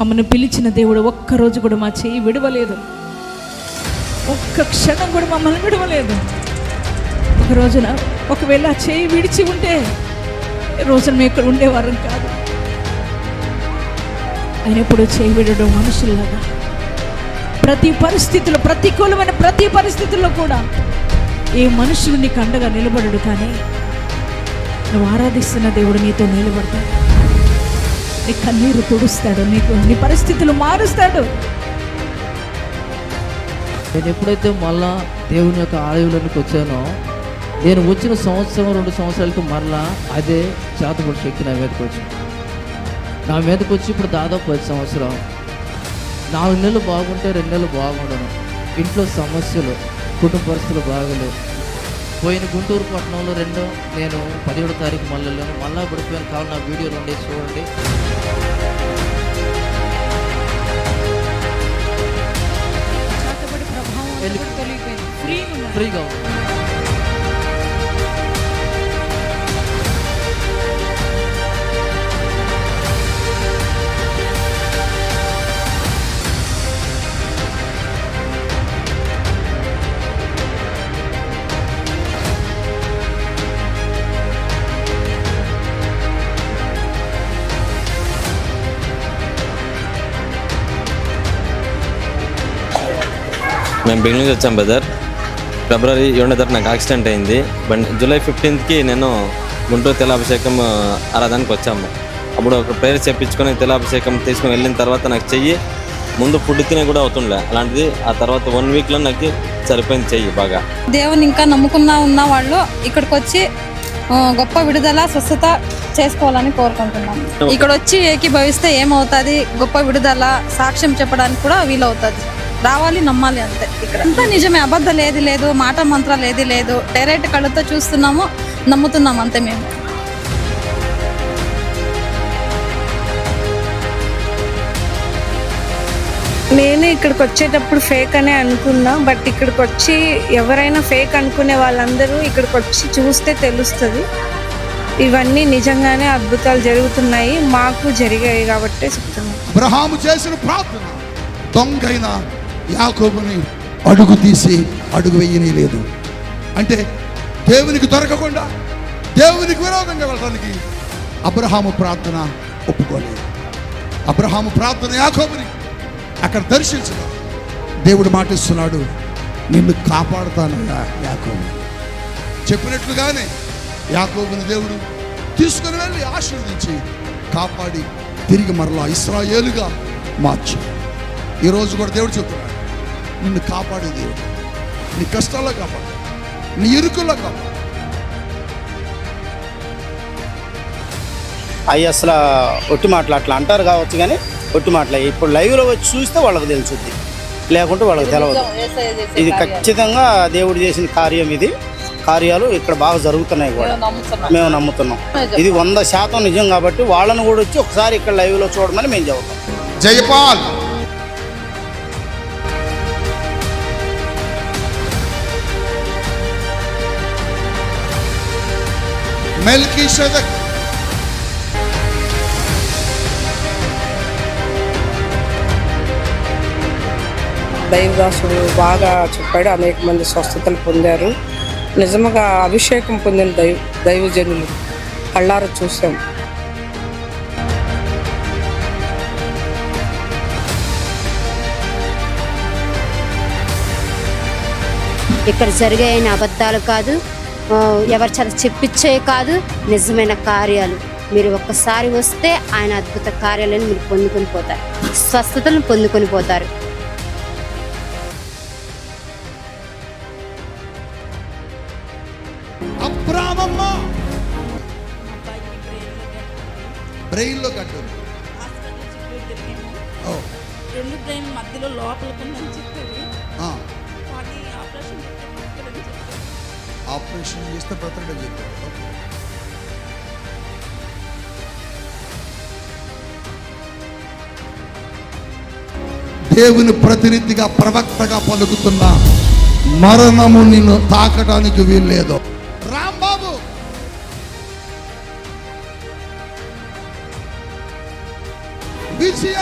ఆమెను పిలిచిన దేవుడు ఒక్కరోజు కూడా మా చేయి విడవలేదు. ఒక్క క్షణం కూడా మమ్మల్ని విడవలేదు. ఒక రోజున ఒకవేళ ఆ చేయి విడిచి ఉంటే ఈ రోజున మేము ఇక్కడ ఉండేవారం కాదు. ఆయన ఎప్పుడు చేయి విడడం మనుషుల్లాగా. ప్రతి పరిస్థితిలో ప్రతికూలమైన ప్రతి పరిస్థితుల్లో కూడా ఏ మనుషులు నీకు అండగా నిలబడడు కానీ నువ్వు ఆరాధిస్తున్న దేవుడు నీతో నిలబడతాడు. నీ కన్నీరు తుడుస్తాడు నీకు నీ పరిస్థితులు మారుస్తాడు. నేను ఎప్పుడైతే మళ్ళా దేవుని యొక్క ఆలయంలోనికి వచ్చానో నేను వచ్చిన సంవత్సరం రెండు సంవత్సరాలకు మరలా అదే జాతకుడు శక్తి నా మీదకి వచ్చి నా మీదకి వచ్చి ఇప్పుడు దాదాపు పది సంవత్సరం నాలుగు నెలలు బాగుంటే రెండు నెలలు బాగుండను. ఇంట్లో సమస్యలు కుటుంబ పరిస్థితులు బాగలేవు. పోయిన గుంటూరు పట్టణంలో రెండో నేను పదిహేడో తారీఖు మళ్ళీ మళ్ళా పడిపోయాను. కావాలి నా వీడియోలు ఉండే చూడండి. ఫ్రీగా ఉంది మేము బెంగళూరు నుంచి వచ్చాం బ్రదర్ ఫిబ్రవరి ఏడో తారీఖు నాకు యాక్సిడెంట్ అయింది. బట్ జూలై ఫిఫ్టీన్త్కి నేను గుంటూరు తెలాభిషేకం ఆరాధనకి వచ్చాము. అప్పుడు ఒక ప్రేయర్ చెప్పించుకొని తెలాభిషేకం తీసుకొని వెళ్ళిన తర్వాత నాకు చెయ్యి ముందు ఫుడ్ తినే కూడా అవుతుండే. అలాంటిది ఆ తర్వాత వన్ వీక్లో నాకు సరిపోయింది చెయ్యి బాగా. దేవుని ఇంకా నమ్ముకున్నా ఉన్న వాళ్ళు ఇక్కడికి వచ్చి గొప్ప విడుదల స్వస్థత చేసుకోవాలని కోరుకుంటున్నాం ఇక్కడ వచ్చి ఏకీభవిస్తే ఏమవుతుంది? గొప్ప విడుదల సాక్ష్యం చెప్పడానికి కూడా వీలవుతుంది. రావాలి నమ్మాలి అంతే ఇక్కడ. అంతా నిజమే అబద్ధాలు ఏది లేదు మాట మంత్రాలు ఏది లేదు. డైరెక్ట్ కళ్ళతో చూస్తున్నాము నమ్ముతున్నాం అంతే మేము. నేను ఇక్కడికి వచ్చేటప్పుడు ఫేక్ అనే అనుకున్నా బట్ ఇక్కడికి వచ్చి ఎవరైనా ఫేక్ అనుకునే వాళ్ళందరూ ఇక్కడికి వచ్చి చూస్తే తెలుస్తుంది. ఇవన్నీ నిజంగానే అద్భుతాలు జరుగుతున్నాయి మాకు జరిగాయి కాబట్టి చెప్తున్నాం అబ్రహాము చేసిన ప్రార్థన దొంగైన యాకోబుని అడుగు తీసి అడుగు వేయనే లేదు అంటే దేవునికి దొరకకుండా దేవునికి విరోధంగా వెళ్ళడానికి అబ్రహాము ప్రార్థన ఒప్పుకోలేదు. అబ్రహాము ప్రార్థన యాకోబుని అక్కడ దర్శించడం దేవుడు మాటిస్తున్నాడు నిన్ను కాపాడుతానయ్యా యాకోబు. చెప్పినట్లుగానే యాకోబుని దేవుడు తీసుకుని వెళ్ళి ఆశీర్వదించి కాపాడి తిరిగి మరలా ఇస్రాయేలుగా మార్చి ఈరోజు కూడా దేవుడు చెప్తున్నాడు నిన్ను కాపాడే దేవుడు. నీ కష్టాల్లో కాపాడు. నీ ఇరుకుల్లో కాపాడు. అవి అసలు ఒట్టి మాటలు అట్లా అంటారు కావచ్చు కానీ ఒట్టి మాటలు ఇప్పుడు లైవ్లో వచ్చి చూస్తే వాళ్ళకి తెలుసుద్ది. లేకుంటే వాళ్ళకి తెలియదు ఇది ఖచ్చితంగా దేవుడు చేసిన కార్యం ఇది. కార్యాలు ఇక్కడ బాగా జరుగుతున్నాయి కూడా. మేము నమ్ముతున్నాం. ఇది వంద శాతం నిజం కాబట్టి వాళ్ళని కూడా వచ్చి ఒకసారి ఇక్కడ లైవ్లో చూడమని మేము చెబుతాం. జయపాల్ మెల్కీ షెదక్ దైవదాసుడు బాగా చెప్పాడు అనేక మంది స్వస్థతలు పొందారు. నిజముగా అభిషేకం పొందిన దైవ దైవజనులు కళ్ళారా చూసాం ఇక్కడ జరిగే అబద్ధాలు కాదు ఎవరి చేత చెప్పించే కాదు నిజమైన కార్యాలు. మీరు ఒక్కసారి వస్తే ఆయన అద్భుత కార్యాలను మీరు పొందుకొని పోతారు. స్వస్థతలను పొందుకొని పోతారు. బ్రెయిన్లో రెండు బ్రెయిన్ మధ్యలో లోపలికి ఉందని ఆపరేషన్ చేస్తే బ్రతకడం చెప్పాడు దేవుని ప్రతినిధిగా ప్రవక్తగా పలుకుతున్నా మరణము నిన్ను తాకడానికి వీల్లేదు. రాంబాబు! విజయ!